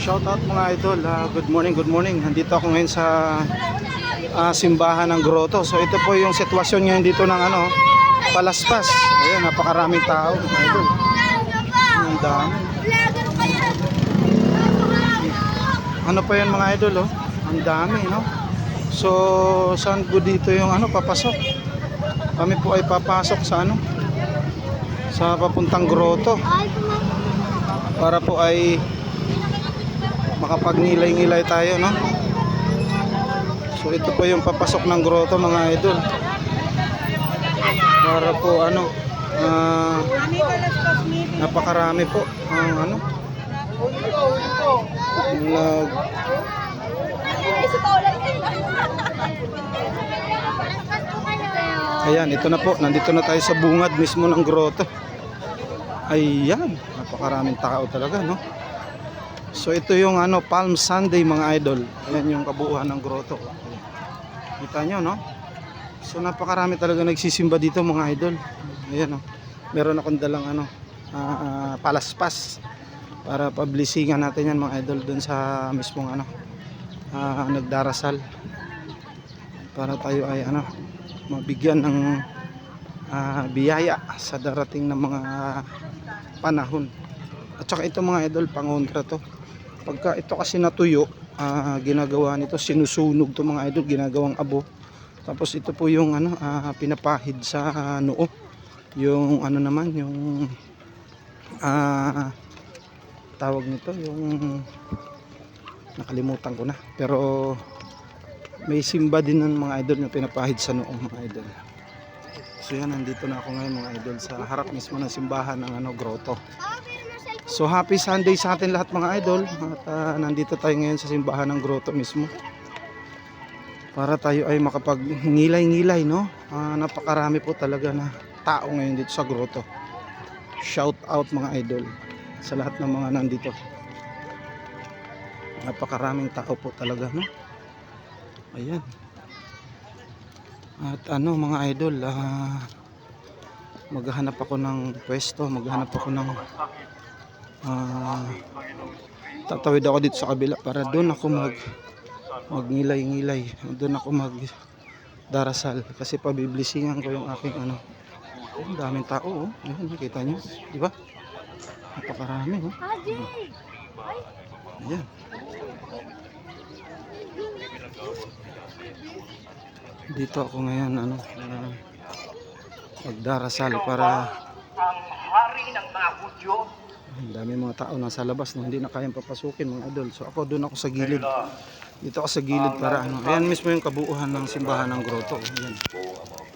Shout out mga idol. Ah, good morning, good morning. Nandito ako ngayon sa ah, simbahan ng Grotto. So ito po yung sitwasyon ngayon dito ng ano, Palaspas. Ayun, napakaraming tao mga idol. Ang dami. Ano pa yan mga idol oh? Ang dami no. So saan po dito yung ano papasok? Kami po ay papasok sa ano? Sa papuntang Grotto para po ay makapagnilay-ngilay tayo no? So ito po yung papasok ng grotto mga idol. Para po ano ah, napakarami po ang ano nag ayan ito na po. Nandito na tayo sa bungad mismo ng grotto. Ayan napakaraming tao talaga no So ito yung ano Palm Sunday mga idol. Ayan yung kabuuan ng grotto. Kita nyo no? So napakarami talaga nagsisimba dito mga idol. Ayan oh. Meron akong dalang ano ah, ah, palaspas para pablisingan natin yan mga idol dun sa mismong ano ah, nagdarasal para tayo ay ano mabigyan ng ah, biyaya sa darating na mga panahon. At saka ito mga idol pangontra to. Pagka ito kasi natuyo ah, ginagawa nito sinusunog to mga idol ginagawang abo. Tapos ito po yung ano ah, pinapahid sa noo. Yung ano naman yung ah, tawag nito yung nakalimutan ko na. Pero may simba din ng mga idol na pinapahid sa noo mga idol. So yan nandito na ako ngayon mga idol sa harap mismo ng simbahan ng ano grotto So happy Sunday sa atin lahat mga idol. At ah, nandito tayo ngayon sa simbahan ng grotto mismo. Para tayo ay makapag-ngilay-ngilay no? Ah, napakarami po talaga na tao ngayon dito sa grotto. Shout out mga idol sa lahat ng mga nandito. Napakaraming tao po talaga no? Ayan. At ano mga idol ah, maghahanap ako ng pwesto maghahanap ako ng Ah, tatawid ako dito sa kabila para doon ako mag magnilay-ngilay. Doon ako mag darasal kasi pabiblisingan ko yung aking ano ang daming tao oh. Ayun nakita nyo di ba? Napakarami oh. Ayan. Dito ako ngayon ano ah, magdarasal para ang hari ng mga Hudyo. Ang dami mga tao nasa labas na hindi na kayang papasukin mga idol. So ako doon ako sa gilid. Dito ako sa gilid para ano. Ayan mismo yung kabuuhan ng simbahan ng grotto. Ayan.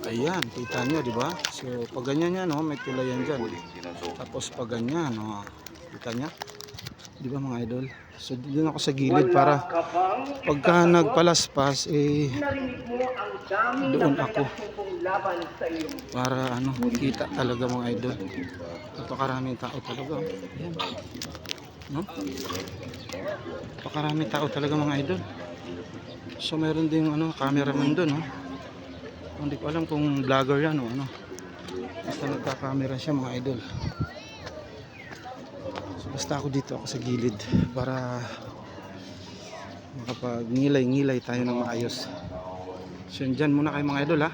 Ayan, kita nyo, di ba? So pag ganyan yan, no, may tulayan dyan. Tapos pag ganyan, no, kita nyo? Di ba mga idol? So doon ako sa gilid para pagka nagpalaspas, eh, Doon ako. para ano, kita talaga mga idol. Napakaraming tao talaga. Ayan. No? Napakaraming tao talaga mga idol. So meron din ano, cameraman doon, no? Hindi ko alam kung vlogger yan o ano. Basta nagka-camera siya mga idol. So basta ako dito ako sa gilid para makapag ngilay-ngilay tayo ng maayos. So yan dyan muna kayo mga idol ha.